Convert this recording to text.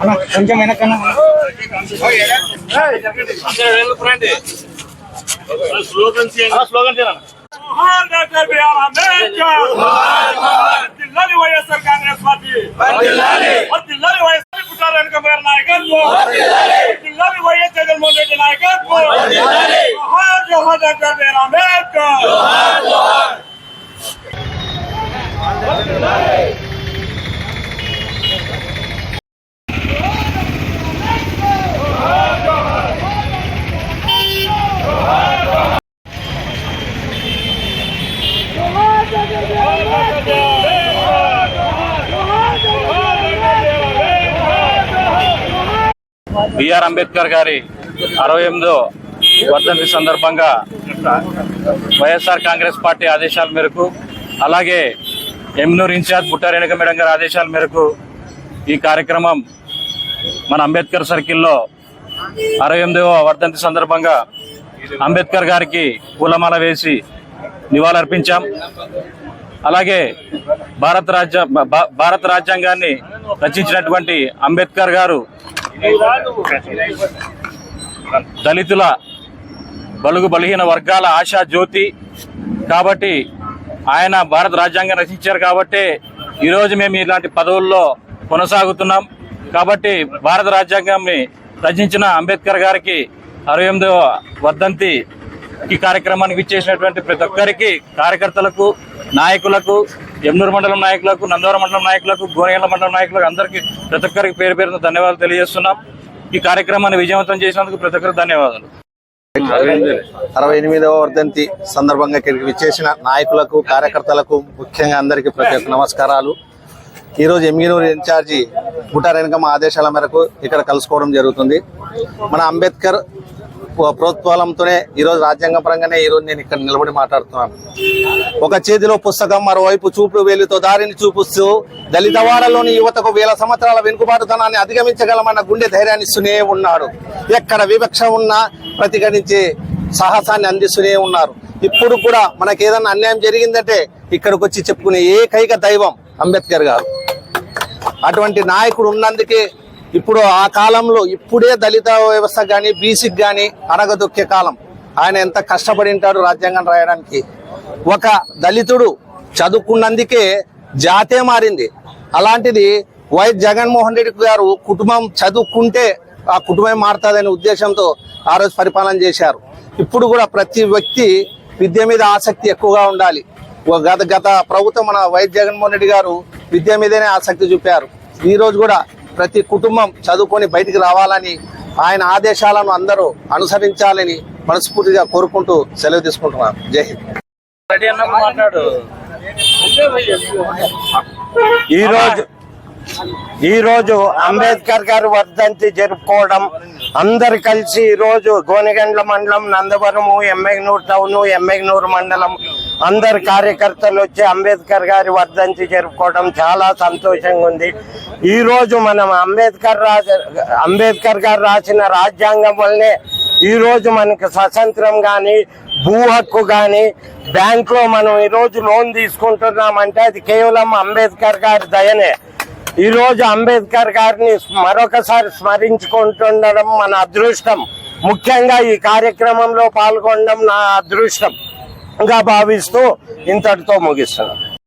అన్న కొంచెం వెనకన్నా. Slogan slogan doctor B R Ambedkar. జిల్లాని వైఎస్ఆర్ కాంగ్రెస్ పార్టీ. జిల్లాని వైఎస్ఆర్ పుట్టారెనక గారి నాయకత్వం. జిల్లాని జగన్మోహన్ రెడ్డి నాయకత్వం. బిఆర్ అంబేద్కర్ గారి అరవై ఎనిమిదో వర్ధంతి సందర్భంగా వైఎస్ఆర్ కాంగ్రెస్ పార్టీ ఆదేశాల మేరకు అలాగే ఎమ్నూర్ ఇన్ఛార్జ్ బుట్టారేణుక మేడం గారి ఆదేశాల మేరకు ఈ కార్యక్రమం మన అంబేద్కర్ సర్కిల్లో అరవై ఎనిమిదవ వర్ధంతి సందర్భంగా అంబేద్కర్ గారికి పూలమాల వేసి నివాళులర్పించాం. అలాగే భారత రాజ్య భారత రాజ్యాంగాన్ని రచించినటువంటి అంబేద్కర్ గారు దళితుల బలుగు బలహీన వర్గాల ఆశా జ్యోతి. కాబట్టి ఆయన భారత రాజ్యాంగం రచించారు కాబట్టి ఈరోజు మేము ఇలాంటి పదవుల్లో కొనసాగుతున్నాం. కాబట్టి భారత రాజ్యాంగాన్ని రచించిన అంబేద్కర్ గారికి అరవై ఎనిమిదవ వర్ధంతి ఈ కార్యక్రమానికి ఇచ్చేసినటువంటి ప్రతి ఒక్కరికి కార్యకర్తలకు నాయకులకు ఎమ్నూరు మండలం నాయకులకు నందవరం మండలం నాయకులకు గోనెగల మండలం నాయకులకు అందరికీ ప్రతి ఒక్కరికి పేరు పేరున ధన్యవాదాలు తెలియజేస్తున్నాం. ఈ కార్యక్రమాన్ని విజయవంతం చేసినందుకు ప్రతి ఒక్కరికి ధన్యవాదాలు. అరవై ఎనిమిదవ వర్ధంతి సందర్భంగా ఇక్కడికి విచ్చేసిన నాయకులకు కార్యకర్తలకు ముఖ్యంగా అందరికీ ప్రత్యేక నమస్కారాలు. ఈరోజు ఎమ్మినూరు ఇన్ఛార్జి బుటారేణకమ్మ ఆదేశాల మేరకు ఇక్కడ కలుసుకోవడం జరుగుతుంది. మన అంబేద్కర్ ప్రభుత్వాలంతోనే ఈరోజు రాజ్యాంగ పరంగానే ఈరోజు నేను ఇక్కడ నిలబడి మాట్లాడుతున్నాను. ఒక చేతిలో పుస్తకం మరోవైపు చూపు వేలితో దారిని చూపిస్తూ దళిత వాడలోని యువతకు వేల సంవత్సరాల వెనుకబాటుతనాన్ని అధిగమించగలమన్న గుండె ధైర్యాన్ని ఇస్తూనే ఉన్నాడు. ఎక్కడ వివక్ష ఉన్నా ప్రతిఘటించే సాహసాన్ని అందిస్తూనే ఉన్నారు. ఇప్పుడు కూడా మనకి ఏదైనా అన్యాయం జరిగిందంటే ఇక్కడికి వచ్చి చెప్పుకునే ఏకైక దైవం అంబేద్కర్ గారు. అటువంటి నాయకుడు ఉన్నందుకే ఇప్పుడు ఆ కాలంలో ఇప్పుడే దళిత వ్యవస్థ కానీ బీసీకి కానీ అడగదొక్కే కాలం. ఆయన ఎంత కష్టపడి ఉంటాడు రాజ్యాంగం రాయడానికి. ఒక దళితుడు చదువుకున్నందుకే జాతే మారింది. అలాంటిది వైఎస్ జగన్మోహన్ రెడ్డి గారు కుటుంబం చదువుకుంటే ఆ కుటుంబం మారుతుందనే ఉద్దేశంతో ఆ రోజు పరిపాలన చేశారు. ఇప్పుడు కూడా ప్రతి వ్యక్తి విద్య మీద ఆసక్తి ఎక్కువగా ఉండాలి. ఓ గత గత ప్రభుత్వం మన వైఎస్ జగన్మోహన్ రెడ్డి గారు విద్య మీదనే ఆసక్తి చూపారు. ఈ రోజు కూడా ప్రతి కుటుంబం చదువుకొని బయటికి రావాలని ఆయన ఆదేశాలను అందరూ అనుసరించాలని మనస్ఫూర్తిగా కోరుకుంటూ సెలవు తీసుకుంటున్నాను. జై హింద్. రెడీ అన్నప్పుడు మాట్లాడు. ఈ రోజు ఈ రోజు అంబేద్కర్ గారి వర్ధంతి జరుపుకోవడం అందరు కలిసి ఈ రోజు గోనెగండ్ల మండలం నందవరము ఎమ్మెగ్నూరు టౌన్ ఎమ్మెగ్నూరు మండలం అందరు కార్యకర్తలు వచ్చి అంబేద్కర్ గారి వర్ధంతి జరుపుకోవడం చాలా సంతోషంగా ఉంది. ఈ రోజు మనం అంబేద్కర్ రాజ అంబేద్కర్ గారు రాసిన రాజ్యాంగం వల్లనే ఈ రోజు స్వతంత్రం కానీ భూ హక్కు కానీ బ్యాంక్లో మనం ఈ రోజు లోన్ తీసుకుంటున్నామంటే అది కేవలం అంబేద్కర్ గారి దయనే. ఈ రోజు అంబేద్కర్ గారిని మరొకసారి స్మరించుకుంటుండడం మన అదృష్టం. ముఖ్యంగా ఈ కార్యక్రమంలో పాల్గొనడం నా అదృష్టం. గా భావిస్తూ ఇంతటితో ముగిస్తున్నాను